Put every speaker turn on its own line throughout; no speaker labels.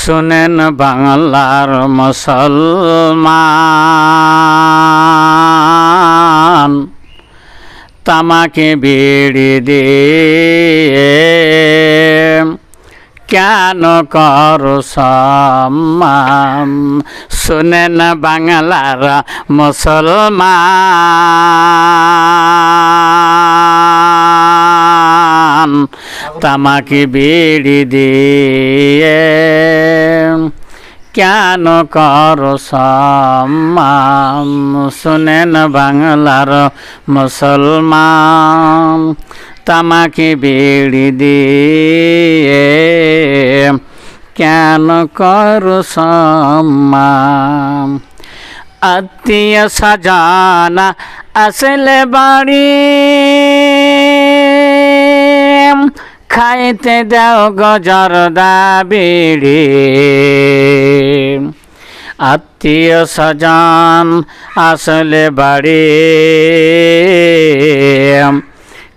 শুনেন বাংলার মুসলমান। তামাকে বিড়ি দিয়ে কেন কর সম্মান? শুনেন বাংলার মুসলমান। তামাকে বিড়ি দিয়ে। কেন কর সম্মান শুনেন বাংলার মুসলমান, তামাকে বিড়ি দিয়ে। কেন কর সম্মান আত্মীয় সাজানা আসলে বাড়ি খাইতে দাও গজর বিড়ি আত্মীয় স্বজন আসলে বাড়ি।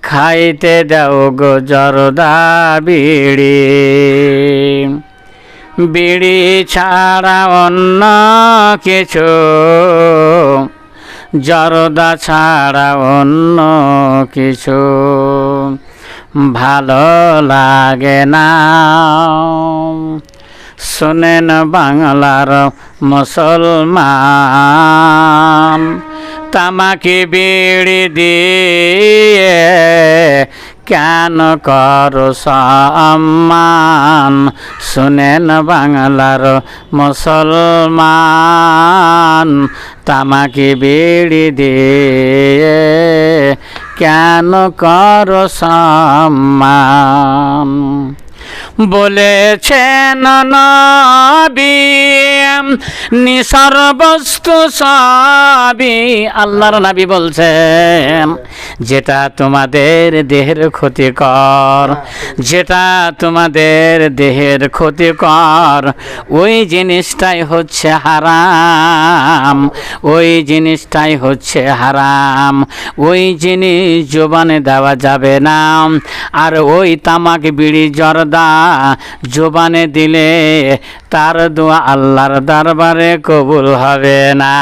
খাইতে দাও গজর বিড়ি বিড়ি ছাড়া অন্য কিছু, জরদা ছাড়া অন্য কিছু। ভালো লাগে না। শোনেন বাংলার মুসলমান, তামাকে বিড়ি দিয়ে কেন কর সম্মান? শুনেন বাংলার মুসলমান, তামাকে বিড়ি দিয়ে কেন কর সম্মান? বলেছেন নবী নিসর বস্তু সবই আল্লাহর নবী বলছেন, যেটা তোমাদের দেহের ক্ষতিকর, যেটা তোমাদের দেহের ক্ষতিকর, ওই জিনিসটাই হচ্ছে হারাম। ওই জিনিসটাই হচ্ছে হারাম। ওই জিনিস জোবানে দেওয়া যাবে না। আর ওই তামাক, বিড়ি, জর্দা জোবানে দিলে তার দোয়া আল্লাহর দরবারে কবুল হবে না।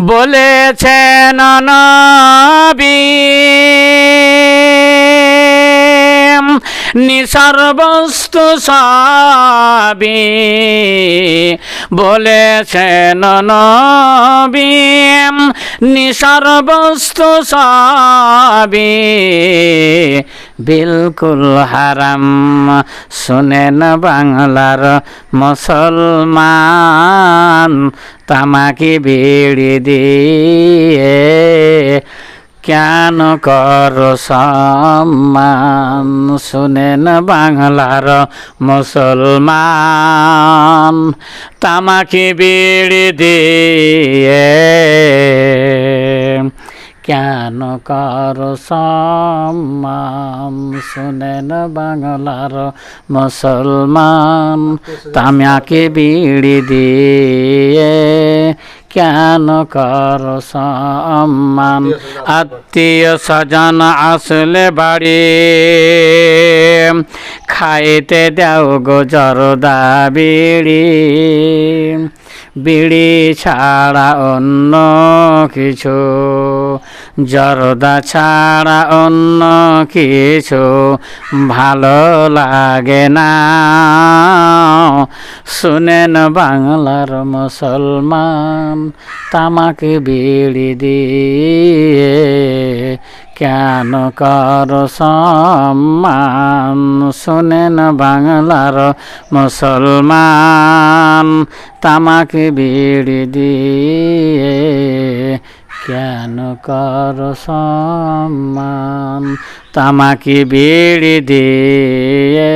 বলেছেন নবী নিসার বস্তু সবই বলেছেন নবী নিসার বস্তু সবই বিলকুল হারাম। শুনেন বাংলার মুসলমান তামাকে বিড়ি দিয়ে কেন কর সম্মান? শুনেন বাংলার মুসলমান তামাকি বিড়ি দিয়ে কেন কর সম্মান? শুনেন বাংলার মুসলমান, তামাকে বিড়ি দিয়ে। কেন কর সম্মান? আত্মীয় স্বজন আসলে বাড়ি। খাইতে দেও গো জরদা বিড়ি। বিড়ি ছাড়া অন্য কিছু জরদা ছাড়া অন্য কিছু ভালো লাগে না। শুনেন বাংলার মুসলমান তামাকে বিড়ি দিয়ে কেন কর সম্মান? শুনেন বাংলার মুসলমান তামাকে বিড়ি দিয়ে কেন কর সম্মান? তামাকে বিড়ি দিয়ে।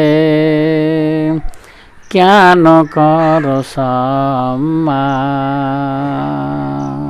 কেন কর সম্মান?